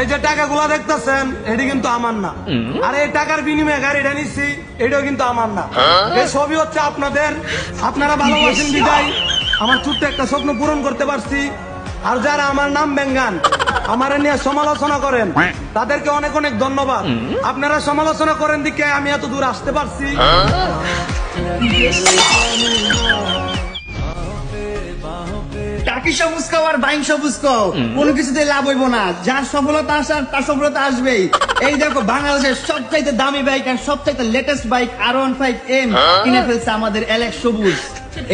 এই যে টাকাগুলা দেখতেছেন এটি কিন্তু আমার না। আর এই টাকার বিনিময়ে গাড়িটা নিচ্ছি এটাও কিন্তু আমার না। এই সবই হচ্ছে আপনাদের। আপনারা ভালোবাসেন বিদায়। আমার ছোট্ট একটা স্বপ্ন পূরণ করতে পারছি। আর যারা আমার নাম বেঙ্গান আমার নিয়ে সমালোচনা করেন তাদেরকে অনেক অনেক ধন্যবাদ। আপনারা সমালোচনা করেন দিকে আমি এত দূর আসতে পারছি। টাকি সবুজ খাও আর বাইং সবুজ খাও কোনো কিছুতে লাভ হইব না। যার সফলতা আসার তার সফলতা আসবেই। এই দেখো বাংলাদেশের সবচাইতে দামি বাইক আর সবচাইতে latest bike R one five M কিনে ফেলছে আমাদের এলেক্স সবুজ।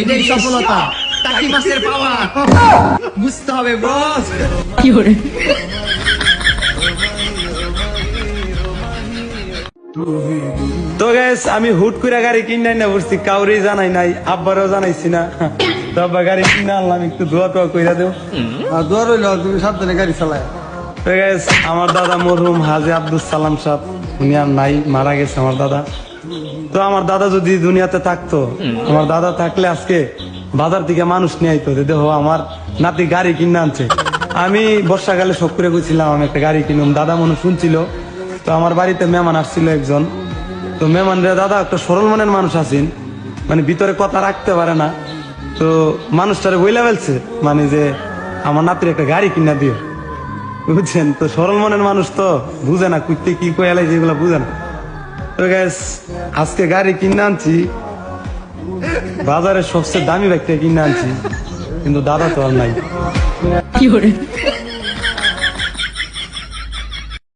এটাই সফলতা। টাকি মাসের পাওয়া। বুঝতে হবে বস তো গ্যাস আমি হুট করে গাড়ি কিনে না বসছি। কাউরে জানাই নাই আব্বারও জানাইছি না। তো আব্বা গাড়ি কিনে আনলাম একটু দোয়া টোয়া কইরা দেও। আর দোয়া রইল তুমি সাবধানে গাড়ি চালায় তো গ্যাস আমার দাদা মরহুম হাজি আব্দুল সালাম সাহ উনি আর নাই মারা গেছে আমার দাদা। তো আমার দাদা যদি দুনিয়াতে থাকতো আমার দাদা থাকলে আজকে বাজার থেকে মানুষ নিয়ে আইতো যে দেখো আমার নাতি গাড়ি কিনে আনছে। আমি বর্ষাকালে শখ করে গেছিলাম আমি একটা গাড়ি কিনুম দাদা মনে শুনছিল। তো আমার বাড়িতে মেহমান আসছিল একজন। তো মেহমানরা দাদা একটা সরল মনের মানুষ আছেন মানে ভিতরে কথা রাখতে পারে না। তো মানুষটারে বইলা ফেলছে মানে যে আমার নাতির একটা গাড়ি কিনা দিও। বুঝছেন? তো সরল মনের মানুষ তো বুঝে না কুত্তে কি কয়ালাই যেগুলো বুঝে না। তো গ্যাস আজকে গাড়ি কিনে আনছি, বাজারের সবচেয়ে দামি বাইকটা কিনে আনছি, কিন্তু দাদা তো আর নাই।